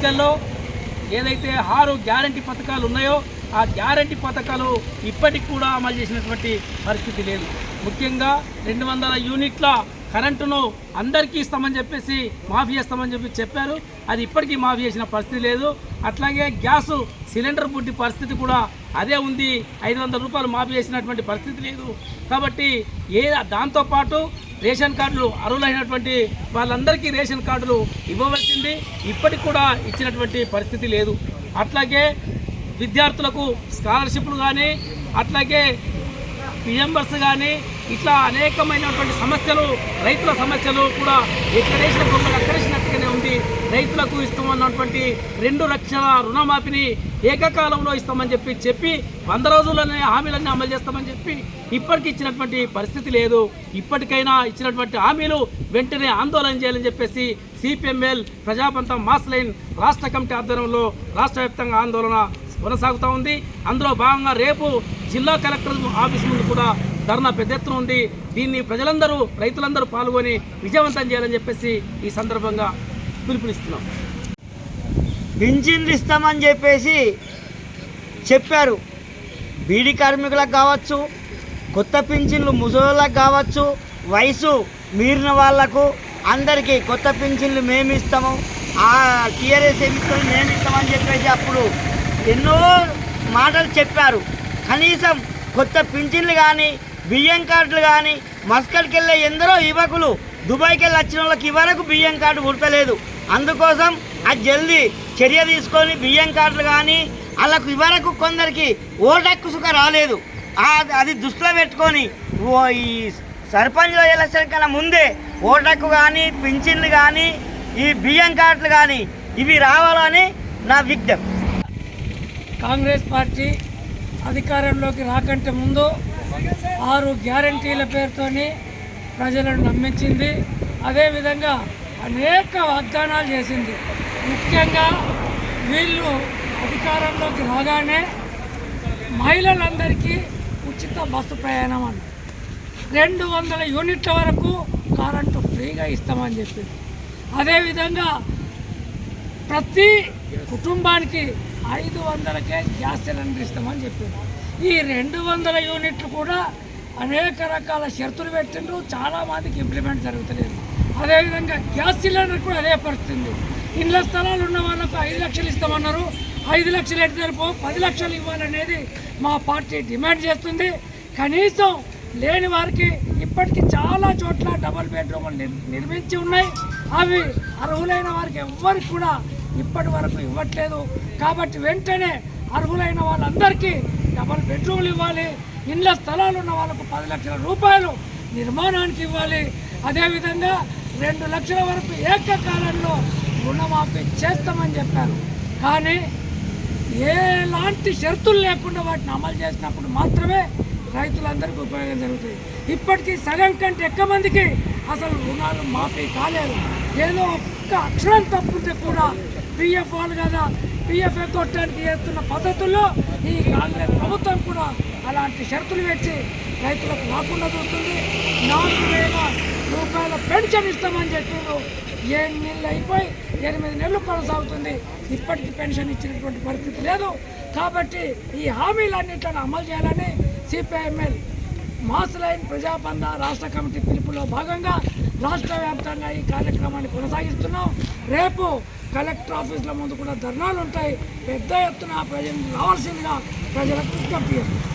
ఎన్నికల్లో ఏదైతే ఆరు గ్యారంటీ పథకాలు ఉన్నాయో ఆ గ్యారంటీ పథకాలు ఇప్పటికి కూడా అమలు చేసినటువంటి పరిస్థితి లేదు. ముఖ్యంగా రెండు వందల యూనిట్ల కరెంటును అందరికీ ఇస్తామని చెప్పేసి మాఫీ చేస్తామని చెప్పి చెప్పారు. అది ఇప్పటికీ మాఫీ చేసిన పరిస్థితి లేదు. అట్లాగే గ్యాసు సిలిండర్ పుట్టి పరిస్థితి కూడా అదే ఉంది. ఐదు వందల రూపాయలు మాఫీ చేసినటువంటి పరిస్థితి లేదు. కాబట్టి ఏ దాంతోపాటు రేషన్ కార్డులు అర్హులైనటువంటి వాళ్ళందరికీ రేషన్ కార్డులు ఇవ్వవలసింది. ఇప్పటికి కూడా ఇచ్చినటువంటి పరిస్థితి లేదు. అట్లాగే విద్యార్థులకు స్కాలర్షిప్లు కానీ అట్లాగే పిఎంబర్స్ కానీ ఇట్లా అనేకమైనటువంటి సమస్యలు రైతుల సమస్యలు కూడా ఎక్కడేసిన బొమ్మలు అక్కడేసినట్టుగానే ఉంది. రైతులకు ఇస్తామన్నటువంటి రెండు లక్షల రుణమాఫీని ఏకకాలంలో ఇస్తామని చెప్పి చెప్పి వంద రోజుల్లోనే హామీలన్నీ అమలు చేస్తామని చెప్పి ఇప్పటికి ఇచ్చినటువంటి పరిస్థితి లేదు. ఇప్పటికైనా ఇచ్చినటువంటి హామీలు వెంటనే ఆందోళన చేయాలని చెప్పేసి సిపిఎంఎల్ ప్రజాపంతం మాస్ లైన్ రాష్ట్ర కమిటీ ఆధ్వర్యంలో రాష్ట్ర వ్యాప్తంగా ఆందోళన కొనసాగుతూ ఉంది. అందులో భాగంగా రేపు జిల్లా కలెక్టర్ ఆఫీస్ ముందు కూడా ధర్నా పెద్ద ఎత్తున ఉంది. దీన్ని ప్రజలందరూ రైతులందరూ పాల్గొని విజయవంతం చేయాలని చెప్పేసి ఈ సందర్భంగా పిలుపునిస్తున్నాం. పింఛన్లు ఇస్తామని చెప్పేసి చెప్పారు. బీడీ కార్మికులకు కావచ్చు కొత్త పింఛన్లు ముసలోళ్ళకు కావచ్చు వయసు మీరిన వాళ్ళకు అందరికీ కొత్త పింఛన్లు మేము ఇస్తాము ఆ టీఆర్ఎస్ ఎన్నికలు మేము ఇస్తామని చెప్పేసి అప్పుడు ఎన్నో మాటలు చెప్పారు. కనీసం కొత్త పింఛన్లు కానీ బియ్యం కార్డులు కానీ మస్కట్కి వెళ్ళే ఎందరో యువకులు దుబాయ్కి వెళ్ళి వచ్చిన వాళ్ళకి ఇవరకు బియ్యం కార్డు గుర్తలేదు అందుకోసం అది జల్దీ చర్య తీసుకొని బియ్యం కార్డులు కానీ వాళ్ళకు ఇవరకు కొందరికి ఓటక్కు సుఖ రాలేదు. అది దృష్టిలో పెట్టుకొని ఈ సర్పంచ్ ఎలక్షన్ కన్నా ముందే ఓటక్కు కానీ పింఛన్లు కానీ ఈ బియ్యం కార్డులు కానీ ఇవి రావాలని నా విజ్ఞప్తి. కాంగ్రెస్ పార్టీ అధికారంలోకి రాకంటే ముందు ఆరు గ్యారంటీల పేరుతోని ప్రజలను నమ్మించింది. అదేవిధంగా అనేక వాగ్దానాలు చేసింది. ముఖ్యంగా వీళ్ళు అధికారంలోకి రాగానే మహిళలందరికీ ఉచిత బస్సు ప్రయాణం అని. రెండు వందల యూనిట్ల వరకు కరెంటు ఫ్రీగా ఇస్తామని చెప్పింది. అదేవిధంగా ప్రతి కుటుంబానికి ఐదు వందలకే గ్యాస్ సిలిండర్ ఇస్తామని చెప్పింది ఈ రెండు వందల యూనిట్లు కూడా అనేక రకాల షరతులు పెట్టిండ్రు. చాలా మందికి ఇంప్లిమెంట్ జరుగుతలేదు. అదేవిధంగా గ్యాస్ సిలిండర్ కూడా అదే పరిస్థితుంది ఇండ్ల స్థలాలు ఉన్న వాళ్ళకు ఐదు లక్షలు ఇస్తామన్నారు. ఐదు లక్షలు ఎటు సరిపో పది లక్షలు ఇవ్వాలనేది మా పార్టీ డిమాండ్ చేస్తుంది. కనీసం లేని వారికి ఇప్పటికీ చాలా చోట్ల డబుల్ బెడ్రూమ్లు నిర్- నిర్మించి ఉన్నాయి. అవి అర్హులైన వారికి ఎవ్వరికి కూడా ఇప్పటి వరకు ఇవ్వట్లేదు. కాబట్టి వెంటనే అర్హులైన వాళ్ళందరికీ డబల్ బెడ్రూమ్లు ఇవ్వాలి. ఇండ్ల స్థలాలు ఉన్న వాళ్ళకు పది లక్షల రూపాయలు నిర్మాణానికి ఇవ్వాలి. అదేవిధంగా రెండు లక్షల వరకు ఏకకాలంలో రుణమాఫీ చేస్తామని చెప్పారు. కానీ ఎలాంటి షరతులు లేకుండా వాటిని అమలు చేసినప్పుడు మాత్రమే రైతులందరికీ ఉపయోగం జరుగుతుంది. ఇప్పటికీ సగం కంటే ఎక్కువ మందికి అసలు రుణాలు మాఫీ కాలేదు. ఏదో ఒక్క అక్షరం తప్పితే కూడా పిఎఫ్ వాళ్ళు కదా పిఎఫ్ ఎగ్గొట్టడానికి చేస్తున్న పద్ధతుల్లో ఈ కాంగ్రెస్ ప్రభుత్వం కూడా అలాంటి షరతులు పెట్టి రైతులకు రాకుండా చూస్తుంది. నాలుగు వేల రూపాయల పెన్షన్ ఇస్తామని చెప్పిండు ఏడు నెలలు అయిపోయి ఎనిమిది నెలలు కొనసాగుతుంది. ఇప్పటికీ పెన్షన్ ఇచ్చినటువంటి పరిస్థితి లేదు. కాబట్టి ఈ హామీలన్నింటిని అమలు చేయాలని సిపిఐఎంఎల్ మాస్ లైన్ ప్రజాబంధ రాష్ట్ర కమిటీ పిలుపులో భాగంగా రాష్ట్ర వ్యాప్తంగా ఈ కార్యక్రమాన్ని కొనసాగిస్తున్నాం. రేపు కలెక్టర్ ఆఫీసుల ముందు కూడా ధర్నాలు ఉంటాయి పెద్ద ఎత్తున ప్రజలు రావాల్సిందిగా ప్రజలకు విజ్ఞప్తి చేస్తున్నాం.